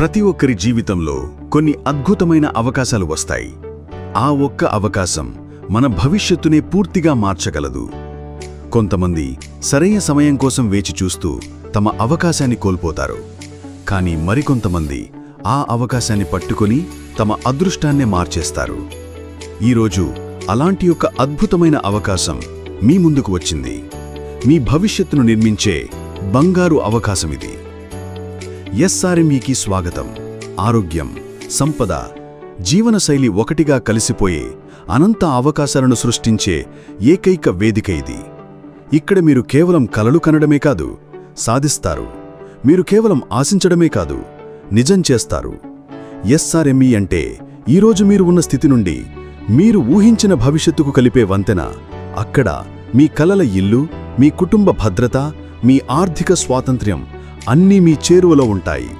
ప్రతి ఒక్కరి జీవితంలో కొన్ని అద్భుతమైన అవకాశాలు వస్తాయి. ఆ ఒక్క అవకాశం మన భవిష్యత్తునే పూర్తిగా మార్చగలదు. కొంతమంది సరైన సమయం కోసం వేచి చూస్తూ తమ అవకాశాన్ని కోల్పోతారు. కానీ మరికొంతమంది ఆ అవకాశాన్ని పట్టుకొని తమ అదృష్టాన్నే మార్చేస్తారు. ఈరోజు అలాంటి ఒక అద్భుతమైన అవకాశం మీ ముందుకు వచ్చింది. మీ భవిష్యత్తును నిర్మించే బంగారు అవకాశం ఇది. ఎస్ఆర్ఎంఈకి స్వాగతం. ఆరోగ్యం సంపద జీవనశైలి ఒకటిగా కలిసిపోయే అనంత అవకాశాలను సృష్టించే ఏకైక వేదిక ఇది. ఇక్కడ మీరు కేవలం కలలు కనడమే కాదు సాధిస్తారు. మీరు కేవలం ఆశించడమే కాదు నిజం చేస్తారు. ఎస్ఆర్ఎంఈ అంటే ఈరోజు మీరు ఉన్న స్థితి నుండి మీరు ఊహించిన భవిష్యత్తుకు కలిపే వంతెన. అక్కడ మీ కలల ఇల్లు మీ కుటుంబ భద్రత మీ ఆర్థిక స్వాతంత్ర్యం అన్నీ మీ చేరువలో ఉంటాయి.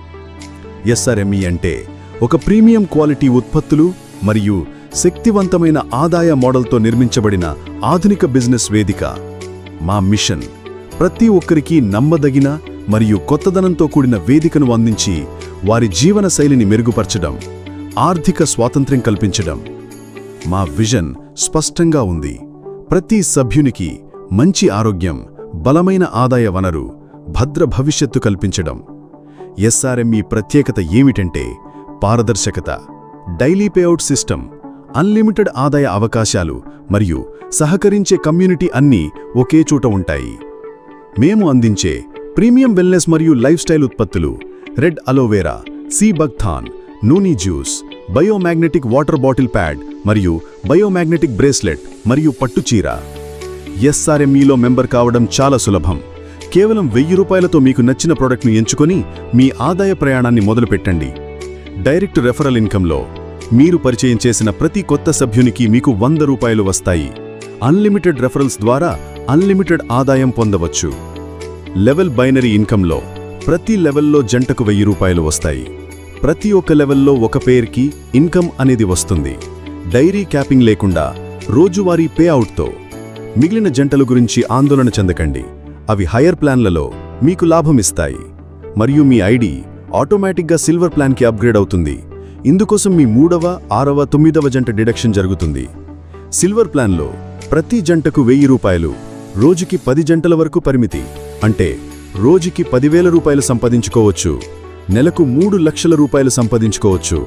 ఎస్ఆర్ఎంఈ అంటే ఒక ప్రీమియం క్వాలిటీ ఉత్పత్తులు మరియు శక్తివంతమైన ఆదాయ మోడల్తో నిర్మించబడిన ఆధునిక బిజినెస్ వేదిక. మా మిషన్ ప్రతి ఒక్కరికి నమ్మదగిన మరియు కొత్తదనంతో కూడిన వేదికను అందించి వారి జీవన శైలిని మెరుగుపరచడం ఆర్థిక స్వాతంత్ర్యం కల్పించడం. మా విజన్ స్పష్టంగా ఉంది. ప్రతి సభ్యునికి మంచి ఆరోగ్యం బలమైన ఆదాయ వనరు భద్ర భవిష్యత్తు కల్పించడం. ఎస్ఆర్ఎంఈ ప్రత్యేకత ఏమిటంటే పారదర్శకత. డైలీ పేఅవుట్ సిస్టమ్ అన్లిమిటెడ్ ఆదాయ అవకాశాలు మరియు సహకరించే కమ్యూనిటీ అన్నీ ఒకే చోట ఉంటాయి. మేము అందించే ప్రీమియం వెల్నెస్ మరియు లైఫ్ స్టైల్ ఉత్పత్తులు red aloe vera sea buckthorn noni juice biomagnetic water bottle pad మరియు బయోమాగ్నెటిక్ బ్రేస్లెట్ మరియు పట్టుచీర ఎస్ఆర్ఎంఈలో మెంబర్ కావడం చాలా సులభం. కేవలం వెయ్యి రూపాయలతో మీకు నచ్చిన ప్రోడక్ట్ను ఎంచుకొని మీ ఆదాయ ప్రయాణాన్ని మొదలుపెట్టండి. డైరెక్ట్ రెఫరల్ ఇన్కంలో మీరు పరిచయం చేసిన ప్రతి కొత్త సభ్యునికి మీకు వంద రూపాయలు వస్తాయి. అన్లిమిటెడ్ రెఫరల్స్ ద్వారా అన్లిమిటెడ్ ఆదాయం పొందవచ్చు. లెవెల్ బైనరీ ఇన్కంలో ప్రతి లెవెల్లో జంటకు వెయ్యి రూపాయలు వస్తాయి. ప్రతి ఒక్క లెవెల్లో ఒక పేర్కి ఇన్కమ్ అనేది వస్తుంది. డైరీ క్యాపింగ్ లేకుండా రోజువారీ పే అవుట్తో మిగిలిన జంటల గురించి ఆందోళన చెందకండి. అవి హయ్యర్ ప్లాన్లలో మీకు లాభమిస్తాయి. మరియు మీ ఐడి ఆటోమేటిక్గా సిల్వర్ ప్లాన్కి అప్గ్రేడ్ అవుతుంది. ఇందుకోసం మీ మూడవ ఆరవ తొమ్మిదవ జంట డిడక్షన్ జరుగుతుంది. సిల్వర్ ప్లాన్లో ప్రతి జంటకు వెయ్యి రూపాయలు రోజుకి పది జంటల వరకు పరిమితి. అంటే రోజుకి పదివేల రూపాయలు సంపాదించుకోవచ్చు. నెలకు మూడు లక్షల రూపాయలు సంపాదించుకోవచ్చు.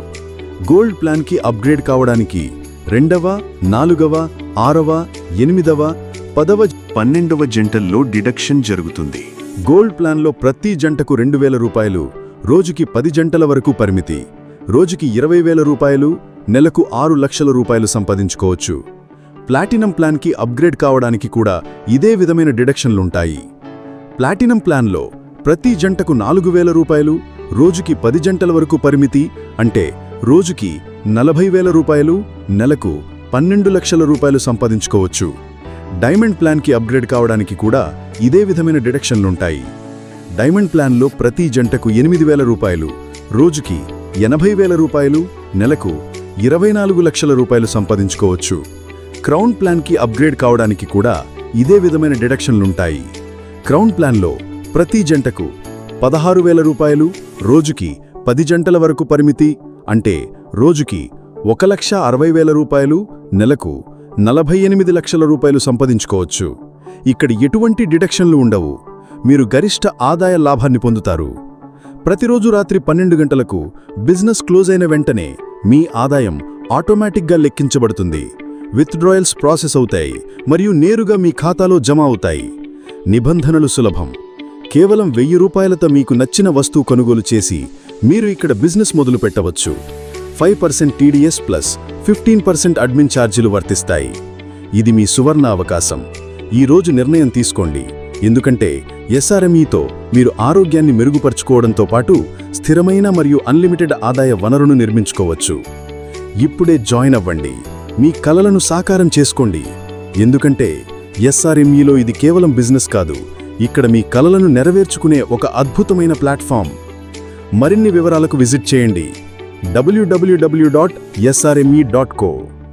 గోల్డ్ ప్లాన్కి అప్గ్రేడ్ కావడానికి రెండవ నాలుగవ ఆరవ ఎనిమిదవ పదవ పన్నెండవ జంటల్లో డిడక్షన్ జరుగుతుంది. గోల్డ్ ప్లాన్లో ప్రతి జంటకు రెండు వేల రూపాయలు రోజుకి పది జంటల వరకు పరిమితి. రోజుకి ఇరవై వేల రూపాయలు నెలకు ఆరు లక్షల రూపాయలు సంపాదించుకోవచ్చు. ప్లాటినం ప్లాన్కి అప్గ్రేడ్ కావడానికి కూడా ఇదే విధమైన డిడక్షన్లుంటాయి. ప్లాటినం ప్లాన్లో ప్రతి జంటకు నాలుగు వేల రూపాయలు రోజుకి పది జంటల వరకు పరిమితి అంటే రోజుకి నలభై వేల రూపాయలు నెలకు పన్నెండు లక్షల రూపాయలు సంపాదించుకోవచ్చు. డైమండ్ ప్లాన్కి అప్గ్రేడ్ కావడానికి కూడా ఇదే విధమైన డిడక్షన్లుంటాయి. డైమండ్ ప్లాన్లో ప్రతి జంటకు ఎనిమిది వేల రూపాయలు రోజుకి ఎనభై వేల రూపాయలు నెలకు ఇరవై నాలుగు లక్షల రూపాయలు సంపాదించుకోవచ్చు. క్రౌన్ ప్లాన్కి అప్గ్రేడ్ కావడానికి కూడా ఇదే విధమైన డిడక్షన్లుంటాయి. క్రౌన్ ప్లాన్లో ప్రతి జంటకు పదహారు వేల రూపాయలు రోజుకి పది జంటల వరకు పరిమితి అంటే రోజుకి ఒక లక్ష అరవై వేల రూపాయలు నెలకు నలభై ఎనిమిది లక్షల రూపాయలు సంపాదించుకోవచ్చు. ఇక్కడ ఎటువంటి డిడక్షన్లు ఉండవు. మీరు గరిష్ట ఆదాయ లాభాన్ని పొందుతారు. ప్రతిరోజు రాత్రి పన్నెండు గంటలకు బిజినెస్ క్లోజ్ అయిన వెంటనే మీ ఆదాయం ఆటోమేటిక్గా లెక్కించబడుతుంది. విత్డ్రాయల్స్ ప్రాసెస్ అవుతాయి మరియు నేరుగా మీ ఖాతాలో జమ అవుతాయి. నిబంధనలు సులభం. కేవలం వెయ్యి రూపాయలతో మీకు నచ్చిన వస్తువు కొనుగోలు చేసి మీరు ఇక్కడ బిజినెస్ మొదలు పెట్టవచ్చు five percent TDS plus fifteen percent admin ఛార్జీలు వర్తిస్తాయి. ఇది మీ సువర్ణ అవకాశం. ఈ రోజు నిర్ణయం తీసుకోండి. ఎందుకంటే ఎస్ఆర్ఎంఈతో మీరు ఆరోగ్యాన్ని మెరుగుపరుచుకోవడంతో పాటు స్థిరమైన మరియు అన్లిమిటెడ్ ఆదాయ వనరును నిర్మించుకోవచ్చు. ఇప్పుడే జాయిన్ అవ్వండి. మీ కలలను సాకారం చేసుకోండి. ఎందుకంటే ఎస్ఆర్ఎంఈలో ఇది కేవలం బిజినెస్ కాదు. ఇక్కడ మీ కలలను నెరవేర్చుకునే ఒక అద్భుతమైన ప్లాట్ఫామ్. మరిన్ని వివరాలకు విజిట్ చేయండి. www.srme.co.